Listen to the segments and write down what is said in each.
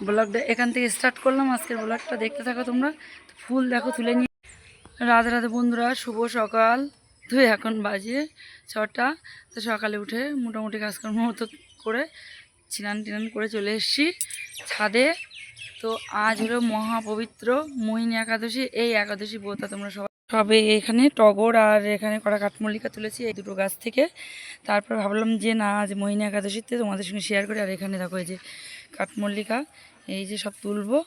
ব্লগটা এখান থেকে স্টার্ট করলাম। আজকের ব্লগটা দেখতে থাকো তোমরা। ফুল দেখো, তুলে নিয়ে। রাধে রাধে বন্ধুরা, শুভ সকাল। তো এখন বাজে ছটা। তো সকালে উঠে মোটামুটি কাজকর্ম মতো করে স্নান টিনান করে চলে এসেছি ছাদে। তো আজ হলো মহাপবিত্র মোহিনী একাদশী। এই একাদশী বোতা তোমরা সবাই সবে এখানে টগর আর এখানে করা কাঠমল্লিকা তুলেছি এই দুটো গাছ থেকে। তারপর ভাবলাম যে না, আজ মোহিনী একাদশীতে তোমাদের সঙ্গে শেয়ার করি। আর এখানে দেখো এই যে কাঠমল্লিকা, এই যে সব তুলবো,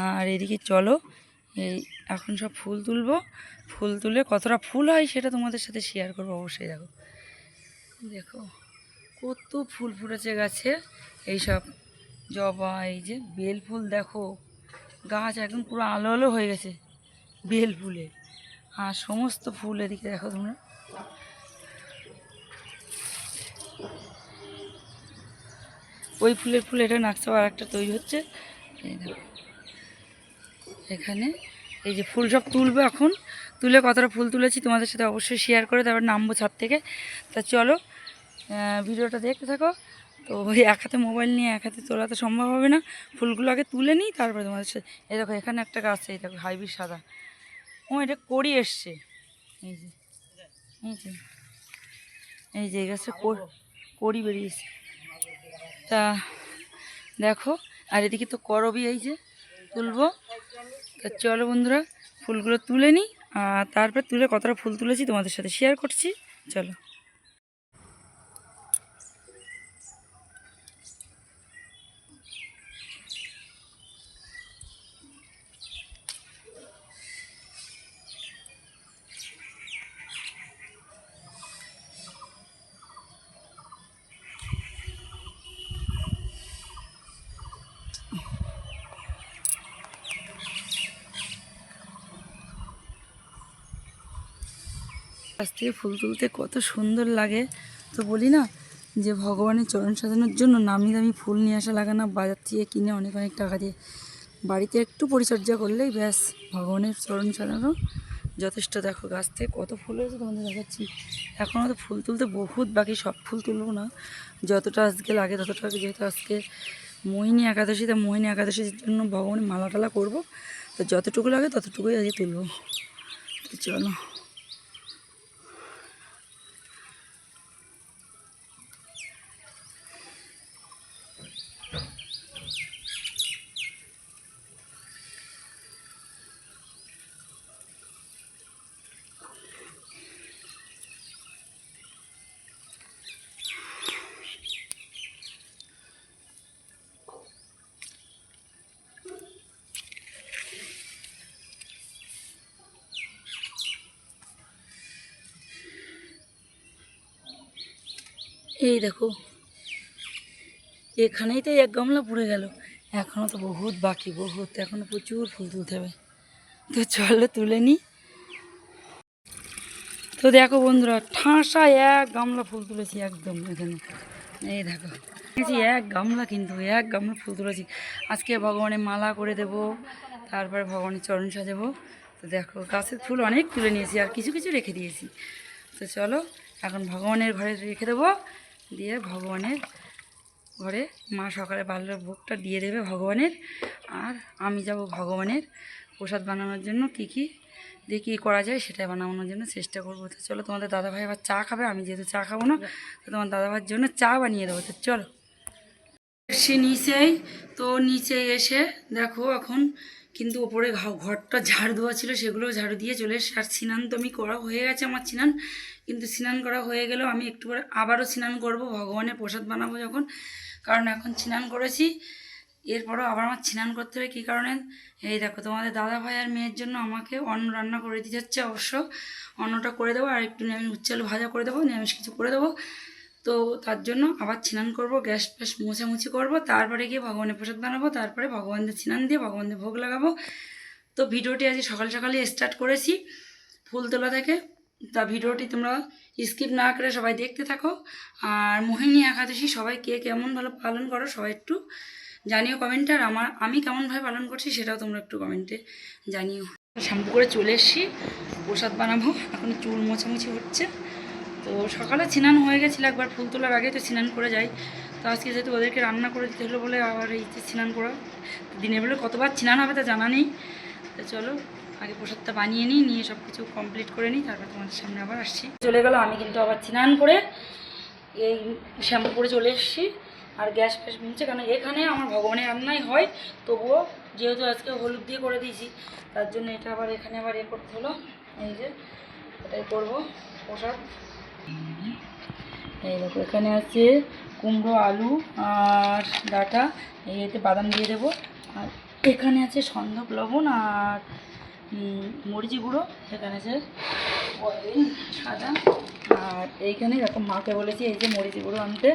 আর এদিকে চলো, এই এখন সব ফুল তুলবো। ফুল তুলে কতটা ফুল হয় সেটা তোমাদের সাথে শেয়ার করব অবশ্যই, দেখো। দেখো, কত ফুল ফুটেছে গাছে। এইসব জবা, এই যে বেল ফুল, দেখো। গাছ একদম পুরো আলো আলো হয়ে গেছে, বেল ফুলে। আর সমস্ত ফুল এদিকে দেখো তোমরা। ওই ফুলের ফুল, এটা নাকশা আর একটা তৈরি হচ্ছে। এখানে এই যে ফুল সব তুলবো এখন। তুলে কতটা ফুল তুলেছি তোমাদের সাথে অবশ্যই শেয়ার করে তারপর নামবো ছাদ থেকে। তা চলো ভিডিওটা দেখতে থাকো। তো ওই এক হাতে মোবাইল নিয়ে এক হাতে তোলা তো সম্ভব হবে না। ফুলগুলো আগে তুলে নিই, তারপরে তোমাদের সাথে এই দেখো, এখানে একটা গাছ, এই দেখো, হাইব্রিড সাদা। ও, এটা করি এসছে। এই যে এই যে এই যে কর- করি বেরিয়েছে। তা দেখো, আর এদিকে তো করবি এই যে তুলবো। তা চলো বন্ধুরা, ফুলগুলো তুলে নিই আর তারপর তুলে কতটা ফুল তুলেছি তোমাদের সাথে শেয়ার করছি। চলো। গাছ থেকে ফুল তুলতে কত সুন্দর লাগে। তো বলি না যে ভগবানের চরণ সাজানোর জন্য নামি দামি ফুল নিয়ে আসা লাগে না, বাজার থেকে কিনে অনেক অনেক টাকা দিয়ে। বাড়িতে একটু পরিচর্যা করলেই ব্যাস, ভগবানের চরণ সাজানো যথেষ্ট। দেখো গাছ থেকে কত ফুল হয়েছে তোমাদের দেখাচ্ছি। এখনও তো ফুল তুলতে বহুত বাকি, সব ফুল তুলবো না। যতটা আজকে লাগে ততটা যেহেতু আজকে মোহিনী একাদশী, তা মোহিনী একাদশীর জন্য ভগবানের মালা টালা করব। তো যতটুকু লাগে ততটুকুই আজকে তুলবো। তো চলো। এই দেখো। এখানেই তো এক গামলা পুড়ে গেল। এখনও তো বহুত বাকি, বহুত। এখনও প্রচুর ফুল তুলতে হবে। তো চলো তুলে নিই তো দেখো বন্ধুরা ঠাসা এক গামলা ফুল তুলেছি একদম এখানে। এই দেখো এক গামলা কিন্তু, এক গামলা ফুল তুলেছি। আজকে ভগবানের মালা করে দেব, তারপরে ভগবানের চরণ সাজাবো। তো দেখো, গাছের ফুল অনেক তুলে নিয়েছি আর কিছু কিছু রেখে দিয়েছি। তো চলো, এখন ভগবানের ঘরে রেখে দেবো। দিয়ে ভগবানের ঘরে মা সকালে বাল্যের ভোগটা দিয়ে দেবে ভগবানের। আর আমি যাব ভগবানের প্রসাদ বানানোর জন্য কি কি, দিয়ে কী করা যায় সেটা বানানোর জন্য চেষ্টা করব। তো চলো তোমাদের দাদাভাই আবার চা খাবে, আমি যেহেতু চা খাব না, তো তোমার দাদাভাইয়ের জন্য চা বানিয়ে দেবো। তো চলো। এসে নিচেই, তো নিচে এসে দেখো এখন কিন্তু ওপরে ঘরটা ঝাড়ু দেওয়া ছিল সেগুলো ঝাড়ু দিয়ে চলে এসে আর স্নান তো আমি করা হয়ে গেছে আমার স্নান, কিন্তু স্নান করা হয়ে গেলেও আমি একটু পরে আবারও স্নান করব, ভগবানের প্রসাদ বানাবো যখন। কারণ এখন স্নান করেছি, এরপরও আবার আমার স্নান করতে হবে। কী কারণে? এই দেখো, তোমাদের দাদা ভাই আর মেয়ের জন্য আমাকে অন্ন রান্না করে দিতে হচ্ছে অবশ্য। অন্নটা করে দেবো, আর একটু নিরামিষ উচ্চাল ভাজা করে দেবো, নিরামিষ কিছু করে দেবো। তো তার জন্য আবার স্নান করব, গ্যাস ফ্যাস মুছামুছি করব, তারপরে গিয়ে ভগবানের প্রসাদ বানাবো, তারপরে ভগবানদের স্নান দিয়ে ভগবানদের ভোগ লাগাবো। তো ভিডিওটি আজকে সকাল সকালে স্টার্ট করেছি, ফুল তোলা থেকে। তা ভিডিওটি তোমরা স্কিপ না করে সবাই দেখতে থাকো। আর মোহিনী একাদশী, সবাই কে কেমন ভালো পালন করো সবাই একটু জানিও কমেন্টে আর আমার, আমি কেমনভাবে পালন করছি সেটাও তোমরা একটু কমেন্টে জানিও। শ্যাম্পু করে চলে এসেছি, প্রসাদ বানাবো। এখন চুল মোছামুছি হচ্ছে। তো সকালে স্নান হয়ে গেছিল একবার, ফুল তোলার আগে তো স্নান করে যাই। তো আজকে যেহেতু ওদেরকে রান্না করে দিতে হলো বলে আবার এই স্নান করা দিনের বেলা কতবার স্নান হবে তা জানা নেই। তো চলো, আগে প্রসাদটা বানিয়ে নিই, নিয়ে সব কিছু কমপ্লিট করে নিই, তারপর তোমাদের সামনে আবার আসছি। চলে গেল, আমি কিন্তু আবার স্নান করে এই শ্যাম্পু করে চলে এসেছি। আর গ্যাস ফ্যাস মিলছে কারণ এখানে আমার ভগবানের রান্নাই হয়, তবুও যেহেতু আজকে হলুদ দিয়ে করে দিয়েছি, তার জন্য এটা আবার এখানে আবার এ করতে হলো। এই যে, এটাই করব প্রসাদ। এই দেখো, এখানে আছে কুমড়ো, আলু আর ডাটা। এতে বাদাম দিয়ে দেবো। আর এখানে আছে সন্দক লবণ আর মরিচি গুঁড়ো। এখানে আছে সাদা। আর এইখানে এরকম মাকে বলেছি এই যে মরিচি গুঁড়ো আনতে।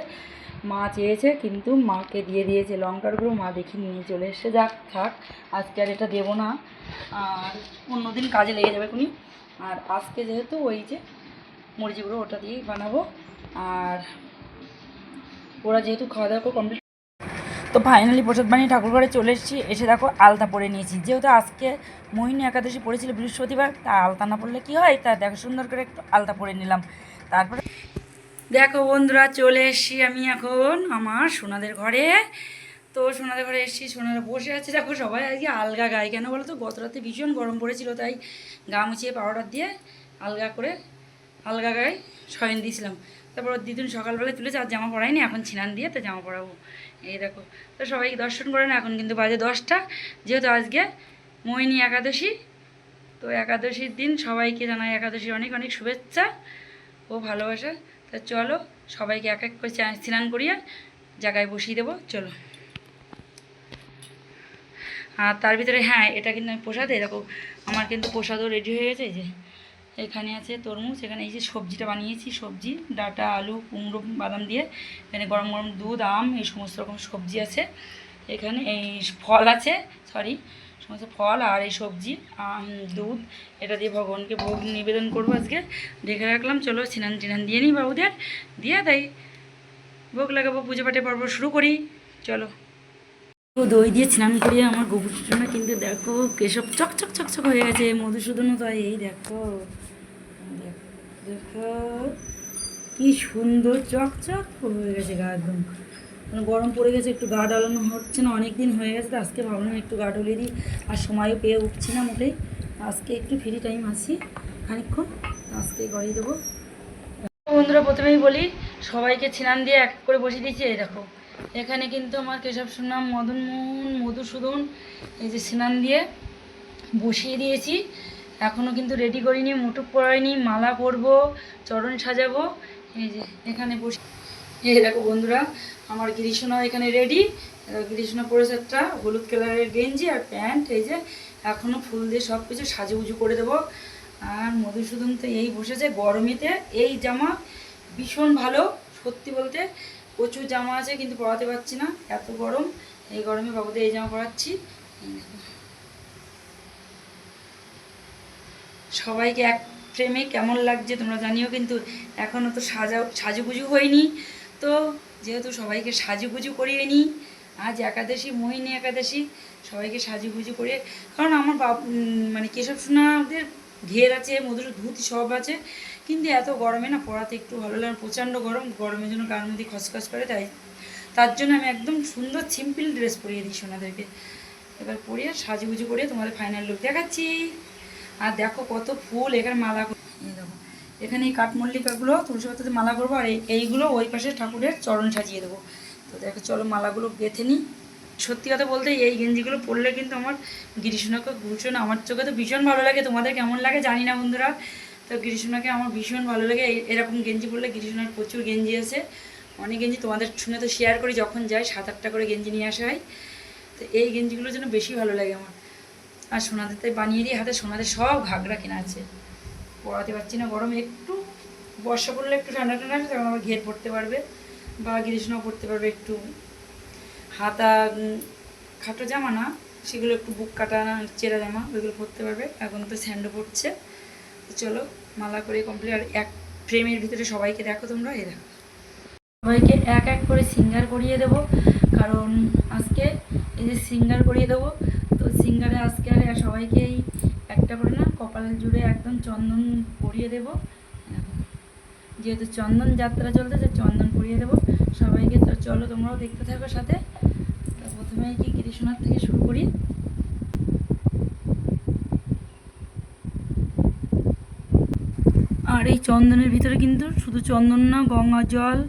মা চেয়েছে, কিন্তু মাকে দিয়ে দিয়েছে। লঙ্কার গুঁড়ো মা দেখি নিয়ে চলে এসে যাক থাক, আজকে আর এটা দেবো না। আর অন্যদিন কাজে লেগে যাবে কোনি আর আজকে যেহেতু ওই যে মরিচি গুঁড়ো ওটা দিয়েই বানাবো। আর ওরা যেহেতু খাওয়া দাওয়া কমপ্লিট তো ফাইনালি প্রসাদ বানিয়ে ঠাকুর ঘরে চলে এসেছি। এসে দেখো আলতা পরে নিয়েছি। যেহেতু আজকে মোহিনী একাদশী পড়েছিল বৃহস্পতিবার, তা আলতা না পড়লে কী হয়? তা দেখো সুন্দর করে একটু আলতা পরে নিলাম। তারপরে দেখো বন্ধুরা, চলে এসেছি আমি এখন আমার সোনাদের ঘরে। তো সোনাদের ঘরে এসেছি, সোনারা বসে আছে। দেখো সবাই আজকে আলগা গায়ে। কেন বলো তো? গত রাতে ভীষণ গরম পড়েছিল, তাই গা মুছিয়ে পাউডার দিয়ে আলগা করে আলগা গায়ে শয়ন দিয়েছিলাম। তারপর দিদুন সকালবেলায় তুলেছে আর জামা পরাইনি, এখন ছিনান দিয়ে তো জামা পরাবো। এই দেখো, তো সবাইকে দর্শন করে না এখন কিন্তু বাজে দশটা। যেহেতু আজকে মোহিনী একাদশী, তো একাদশীর দিন সবাইকে জানাই একাদশীর অনেক অনেক শুভেচ্ছা ও ভালোবাসা। তা চলো, সবাইকে এক এক করে স্নান করিয়ে জায়গায় বসিয়ে দেবো, চলো। আর তার ভিতরে হ্যাঁ এটা কিন্তু আমি প্রসাদ এরকম আমার কিন্তু প্রসাদও রেডি হয়ে গেছে, এই যে এখানে আছে তরমুজ, এখানে এই যে সবজিটা বানিয়েছি, সবজি, ডাটা, আলু, কুমড়ো, বাদাম দিয়ে, এখানে গরম গরম দুধ, আম, এই সমস্ত রকম সবজি আছে। এখানে এই ফল আছে সরি সমস্ত ফল আর এই সবজি, আম, দুধ, এটা দিয়ে ভগবানকে ভোগ নিবেদন করব আজকে। রেখে রাখলাম, চলো স্নান টিনান দিয়ে নিই বাবুদের। দিয়ে তাই ভোগ লাগাবো, পুজো পাঠে পর্ব শুরু করি। চলো। দই দিয়ে স্নান করিয়ে আমার গোপুরটা কিন্তু দেখো, কেশব চকচক চকচক হয়ে গেছে মধুসূদনও তাই এই দেখো। দেখ- কি সুন্দর, চকচক হয়ে গেছে গা একদম। মানে গরম পড়ে গেছে, একটু গা ডালানো হচ্ছে না অনেক দিন হয়ে গেছে তো, আজকে ভাবলাম একটু গা ডলিয়ে দিই, আর সময়ও পেয়ে উঠছি না মোটেই। আজকে একটু ফ্রি টাইম আছি খানিক্ষণ আজকে গড়িয়ে দেবো। বন্ধুরা, প্রথমেই বলি, সবাইকে ছিনান দিয়ে এক এক করে বসিয়ে দিয়েছি, এই দেখো। এখানে কিন্তু আমার কেশব সুনাম মদন মোহন মধুসূদন, এই যে স্নান দিয়ে বসিয়ে দিয়েছি। এখনও কিন্তু রেডি করিনি মুটুক পরাইনি, মালা করব চরণ সাজাবো। এই যে, এখানে বসে এই দেখো বন্ধুরা, আমার গিরিশোনা এখানে রেডি গিরিশোনা পরেছে একটা হলুদ কালারের গেঞ্জি আর প্যান্ট। এই যে এখনও ফুল দিয়ে সব কিছু সাজুগুজু করে দেবো। আর মধুসূদন তো এই বসেছে গরমেতে। এই জামা ভীষণ ভালো, সত্যি বলতে। প্রচুর জামা আছে, কিন্তু পরাতে পারছি না। এত গরম। এই গরমে বাবুদের এই জামা পরাচ্ছি এই দেখো। সবাইকে এক ফ্রেমে কেমন লাগছে তোমরা জানিও, কিন্তু এখনও তো সাজা, সাজুগুজু হয়নি। তো যেহেতু সবাইকে সাজুগুজু করিয়ে নিই, আজ একাদশী, মোহিনী একাদশী, সবাইকে সাজুগুজু করে কারণ আমার বাপ মানে কেশব সোনাদের ঘের আছে, মধুর ধুতি সব আছে, কিন্তু এত গরমে না পড়াতে একটু ভালো লাগে প্রচণ্ড গরম গরমের জন্য গান মধ্যে খসখস করে, তাই তার জন্য আমি একদম সুন্দর সিম্পল ড্রেস পরিয়ে দিই সোনাদেরকে। এবার পরিয়ে সাজুগুজু করে তোমাদের ফাইনাল লুক দেখাচ্ছি। আর দেখো কত ফুল এখানে মালা দেখো, এখানে এই কাঠমল্লিকাগুলো তুলসী পাতাতে মালা করব, আর এই- এইগুলো ওই পাশে ঠাকুরের চরণ সাজিয়ে দেবো। তো দেখো, চলো মালাগুলো গেঁথে নিই। সত্যি কথা বলতে, এই গেঞ্জিগুলো পরলে কিন্তু আমার গিরিশোনাকে ভূষণ, আমার চোখে তো ভীষণ ভালো লাগে। তোমাদের কেমন লাগে জানি না বন্ধুরা। তো গিরিশোনাকে আমার ভীষণ ভালো লাগে। এরকম গেঞ্জি পরলে গিরিশোনার প্রচুর গেঞ্জি আছে অনেক গেঞ্জি তোমাদের শুনে তো শেয়ার করি, যখন যাই, সাত আটটা করে গেঞ্জি নিয়ে আসা হয়। তো এই গেঞ্জিগুলোর জন্য বেশি ভালো লাগে আমার। আর সোনাদের তাই বানিয়ে দিয়ে হাতে সোনাদের সব ঘাগরা কেনা আছে। পড়াতে পারছি না, গরম একটু, বর্ষা পড়লে একটু ঠান্ডা ঠান্ডা তখন আবার ঘের পড়তে পারবে বা গ্রীষ্ম পড়তে পারবে একটু। হাতা খাটো জামা না, সেগুলো একটু বুক কাটা চেরা জামা, ওইগুলো পরতে পারবে। এখন তো স্যান্ডো পড়ছে। চলো, মালা করে কমপ্লিট আর এক ফ্রেমের ভিতরে সবাইকে দেখো তোমরা এ সবাইকে এক এক করে সিঙ্গার করিয়ে দেবো, কারণ আজকে এই যে সিঙ্গার করিয়ে দেবো সিঙ্গারে আজকে আর সবাইকে এই একটা করে না কপাল জুড়ে একদম চন্দন পরিয়ে দেবো। যেহেতু চন্দন যাত্রা চলতেছে চন্দন পরিয়ে দেবো। সবাইকে তো চলো, তোমরাও দেখতে থাকো সাথে। প্রথমে কি কৃষ্ণনাথ থেকে শুরু করি? আর এই চন্দনের ভিতরে কিন্তু শুধু চন্দন না, গঙ্গা জল,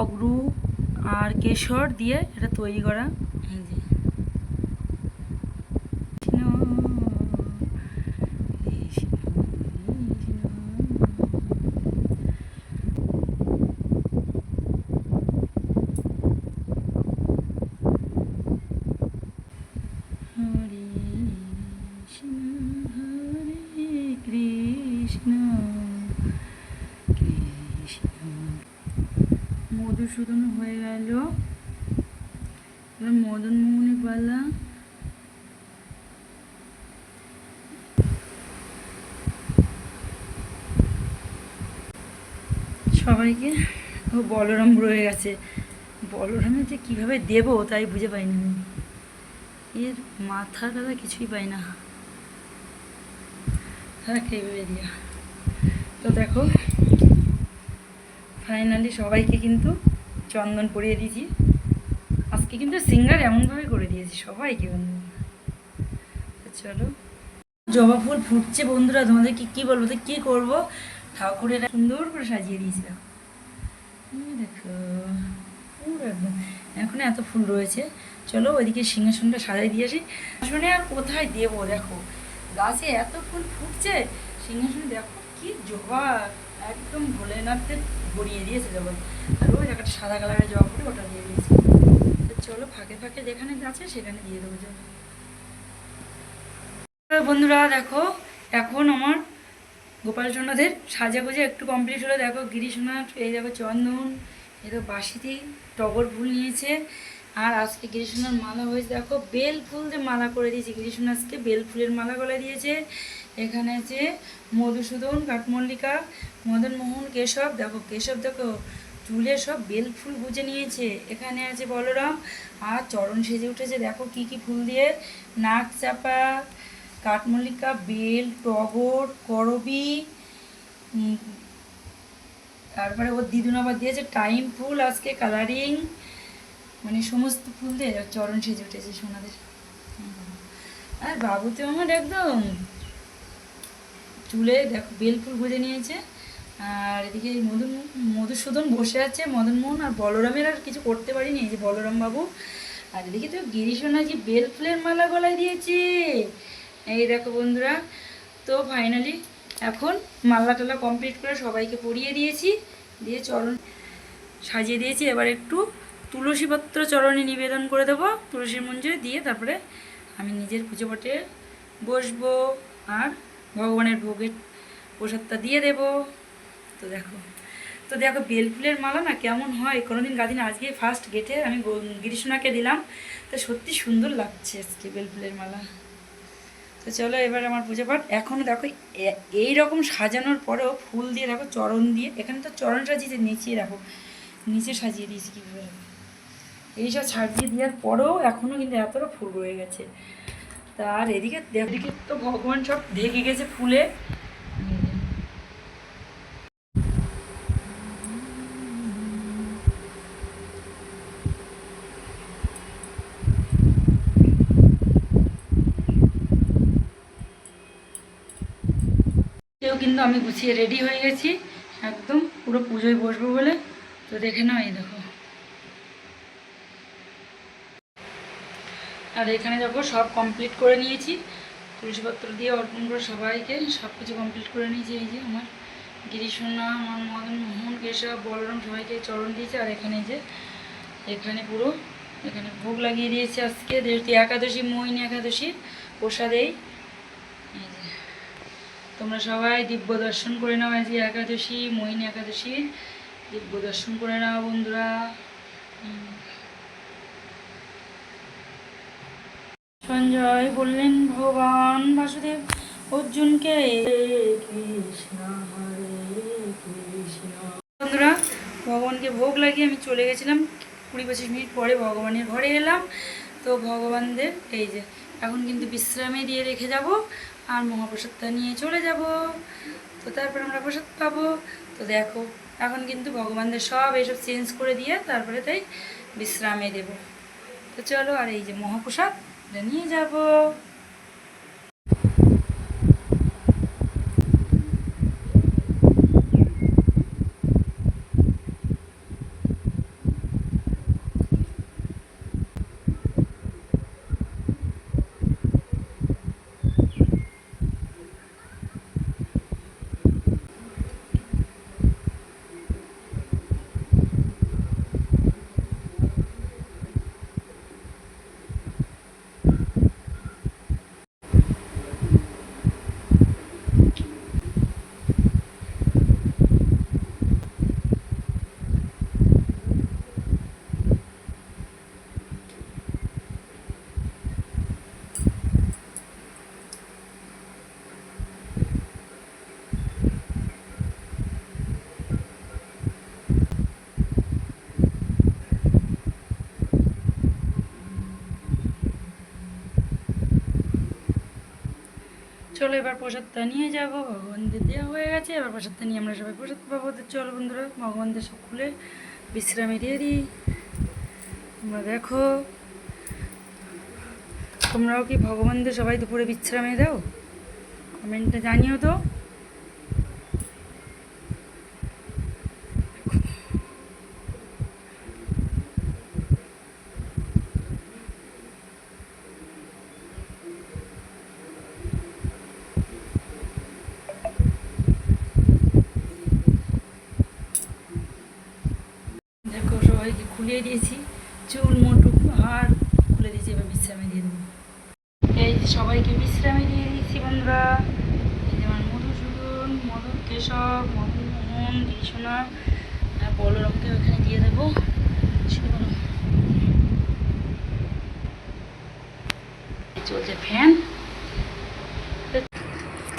অগ্রু আর কেশর দিয়ে এটা তৈরি করা। মধুসূদন হয়ে গেল। এবার মদন মোহনের পালা সবাইকে, ও বলরাম রয়ে গেছে। বলরামে যে কীভাবে দেবো তাই বুঝে পাইনি আমি। এর মাথা দাদা কিছুই পাই না। হ্যাঁ তো দেখো ফাইনালি সবাইকে কিন্তু চন্দন পরিয়ে দিয়েছি। আজকে কিন্তু সিঙ্গার এমনভাবে করে দিয়েছি, সবাইকে বন্ধু। চলো। জবা ফুল ফুটছে বন্ধুরা তোমাদের কি কি বলব, তো কি করব? ঠাকুরের সুন্দর করে সাজিয়ে দিয়েছি, দেখো। একদম। এখন এত ফুল রয়েছে। চলো ওইদিকে সিংহাসনটা সাজাই দিয়ে আসি। আসলে আর কোথায় দেবো, দেখো? গাছে এত ফুল ফুটছে, সিংহাসনে দেখো কি জবা, একদম ভোলেনাথের ভরিয়ে দিয়েছে জবা আর ওই একটা সাদা কালারের জবা ফুল, ওটা দিয়ে দিয়েছে। চলো ফাঁকে ফাঁকে যেখানে আছে সেখানে দিয়ে দেবো চলো বন্ধুরা, দেখো, এখন আমার গোপালচন্দ্রদের সাজাগুজে একটু কমপ্লিট হলো। দেখো, গিরিশনাথ, এই দেখো চন্দন, এই দেখো বাসিতে টগর ফুল নিয়েছে। আর আজকে গিরিশনাথ মালা হয়েছে। দেখো, বেল ফুল দিয়ে মালা করে দিয়েছে। গিরিশনাথকে বেল ফুলের মালা গলায় দিয়েছে। এখানে আছে মধুসূদন কাঠমল্লিকা মদন মোহন, কেশব, দেখো কেশব দেখো চুলে সব বেল ফুল গুজে নিয়েছে। এখানে আছে বলরাম, আর চরণ সেজে উঠেছে, দেখো কি কি ফুল দিয়ে। নাক চাপা কাঠমল্লিকা বেল, টগর, করবি তারপরে ওর দিদুন আবার দিয়েছে টাইম ফুল, আজকে কালারিং মানে সমস্ত ফুল দিয়ে চরণ সেজে উঠেছে সোনাদের। আর বাবু তো আমার একদম চুলে দেখো বেল ফুল গুঁজে নিয়েছে। আর এদিকে মধু মধুসূদন বসে আছে মদন মোহন আর বলরামের আর কিছু করতে পারিনি, এই যে বলরাম বাবু আর এদিকে তো গিরিশোনাজি বেল ফুলের মালা গলায় দিয়েছে। এই দেখো বন্ধুরা, তো ফাইনালি এখন মালা টালা কমপ্লিট করে সবাইকে পরিয়ে দিয়েছি। দিয়ে চরণ সাজিয়ে দিয়েছি, এবার একটু তুলসীপত্র চরণে নিবেদন করে দেবো তুলসীর মঞ্জুরি দিয়ে তারপরে আমি নিজের পুজো পাঠে বসবো। আর ভগবানের ভোগের প্রসাদটা দিয়ে দেব। তো দেখো তো দেখো বেলফুলের মালা না কেমন হয়? কোনোদিন গাদিন আজকে ফার্স্ট গেটে আমি গিরিশোনাকে দিলাম। তো সত্যি সুন্দর লাগছে আজকে বেলফুলের মালা। তো চলো এবার আমার পুজো পাঠ। এখনও দেখো এই রকম সাজানোর পরেও ফুল দিয়ে দেখো, চরণ দিয়ে, এখানে তো চরণ সাজিয়েছে নিচে রাখো নিচে সাজিয়ে দিয়েছি কীভাবে এইসব সাজিয়ে দেওয়ার পরেও এখনও কিন্তু এতটা ফুল রয়ে গেছে। তা আর এদিকে এদিকে তো ভগবান সব ঢেকে গেছে ফুলে। কিন্তু আমি গুছিয়ে রেডি হয়ে গেছি। একদম পুরো পুজোয় বসবো বলে। তো দেখে নাও এই দেখো। আর এখানে দেখো সব কমপ্লিট করে নিয়েছি। তুলসীপত্র দিয়ে অর্পণ করে সবাইকে সব কিছু কমপ্লিট করে নিয়েছি। এই যে আমার গিরিশোনা, আমার মদন, মোহন কেশব বলরাম সবাইকে চরণ দিয়েছে। আর এখানে যে, এখানে পুরো, এখানে ভোগ লাগিয়ে দিয়েছে আজকে। যেহেতু একাদশী, মোহিনী একাদশী প্রসাদেই এই যে, তোমরা সবাই দিব্য দর্শন করে নাও আজকে একাদশী, মোহিনী একাদশী। দিব্য দর্শন করে নাও বন্ধুরা। সঞ্জয় বললেন, ভগবান বাসুদেব, অর্জুনকে বন্ধুরা, ভগবানকে ভোগ লাগিয়ে আমি চলে গেছিলাম। কুড়ি পঁচিশ মিনিট পরে ভগবানের ঘরে এলাম। তো ভগবানদের, এই যে, এখন কিন্তু বিশ্রামে দিয়ে রেখে যাব আর মহাপ্রসাদটা নিয়ে চলে যাব। তো তারপরে আমরা প্রসাদ পাবো। তো দেখো, এখন কিন্তু ভগবানদের সব এইসব চেঞ্জ করে দিয়ে তারপরে তাই বিশ্রামে দেব। তো চলো, আর এই যে মহাপ্রসাদ নিয়ে যাব চলো এবার প্রসাদটা নিয়ে যাব ভগবানদের দেওয়া হয়ে গেছে, এবার প্রসাদটা নিয়ে আমরা সবাই প্রসাদ পাবো। তো চলো বন্ধুরা ভগবানদের সব খুলে বিশ্রামে দিয়ে দিই। তোমরা দেখো, তোমরাও কি ভগবানদের সবাই দুপুরে বিশ্রামে দাও? কমেন্টটা জানিও তো দেখো সবাইকে খুলিয়ে দিয়েছি চুল মোটু হাড় খুলে দিয়েছি এবার বিশ্রামে দিয়ে দেবো এই যে সবাইকে বিশ্রামে দিয়ে দিয়েছি বন্ধুরা এই যে আমার মধুসূদন মধুর মোহন দিশোনা আর বলরামকে ওখানে দিয়ে দেবো।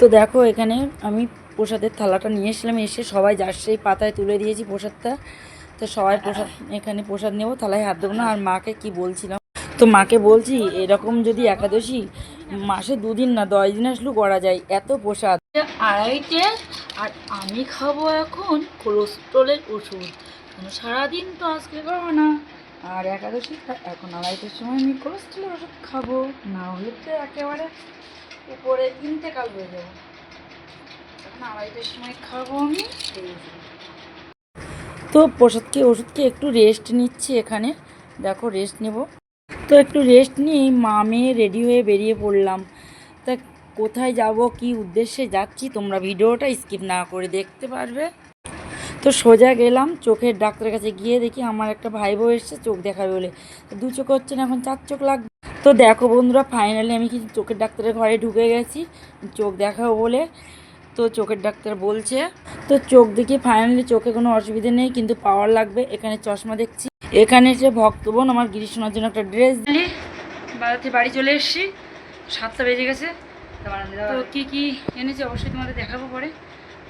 তো দেখো এখানে আমি প্রসাদের থালাটা নিয়ে এসলাম এসে সবাই যার সেই পাতায় তুলে দিয়েছি প্রসাদটা। তো সবাই প্রসাদ, এখানে প্রসাদ নেব, থালায় হাত দেবো না, আর মাকে কি বলছিলাম? তো মাকে বলছি, এরকম যদি একাদশী মাসে দুদিন না, দশ দিন আসলেও করা যায়, এত প্রসাদ। আড়াইটে আর আমি খাব এখন কোলেস্ট্রলের ওষুধ। সারাদিন তো আজকে খাব না। আর একাদশী এখন আড়াইটের সময় আমি কোলেস্ট্রলের ওষুধ খাব। না হলে তো একেবারে উপরে তিনটে কাল হয়ে যাব। এখন আড়াইটের সময় খাব আমি। তো প্রসাদকে, ওষুধকে একটু রেস্ট নিচ্ছি এখানে। দেখো রেস্ট নেব। তো একটু রেস্ট নিয়ে মা মেয়ে রেডি হয়ে বেরিয়ে পড়লাম। কোথায় যাব, কি উদ্দেশ্যে যাচ্ছি, তোমরা ভিডিওটা স্কিপ না করে দেখতে পারবে। তো সোজা গেলাম, চোখের ডাক্তারের কাছে গিয়ে দেখি আমার একটা ভাই বউ এসছে, চোখ দেখাবে বলে। দু চোখ হচ্ছে না, এখন চার চোখ লাগবে। তো দেখো বন্ধুরা ফাইনালি আমি কি চোখের ডাক্তারের ঘরে ঢুকে গেছি, চোখ দেখাবো বলে। তো চোখের ডাক্তার বলছে, তো চোখ দেখি ফাইনালি চোখে কোনো অসুবিধা নেই, কিন্তু পাওয়ার লাগবে, এখানে চশমা দেখছি। এখানে যে ভক্তবোন, আমার গ্রীষ্মার জন্য একটা ড্রেস দিলি। বাড়িতে বাড়ি চলে এসেছি, সাতটা বেজে গেছে। তো কী কী এনেছি অবশ্যই তোমাদের দেখাবো পরে।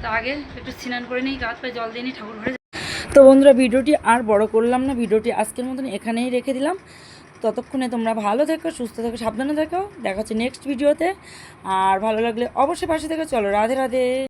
তো আগে একটু স্নান করে নিই গাছ পায়ে জল দিয়ে নিই, ঠাকুর ঘরে তো বন্ধুরা, ভিডিওটি আর বড় করলাম না, ভিডিওটি আজকের মতন এখানেই রেখে দিলাম। ততক্ষণে তোমরা ভালো থেকো, সুস্থ থেকো, সাবধানে থেকো। দেখা হচ্ছে নেক্সট ভিডিওতে আর ভালো লাগলে অবশ্যই পাশে থেকো। চলো, রাধে রাধে।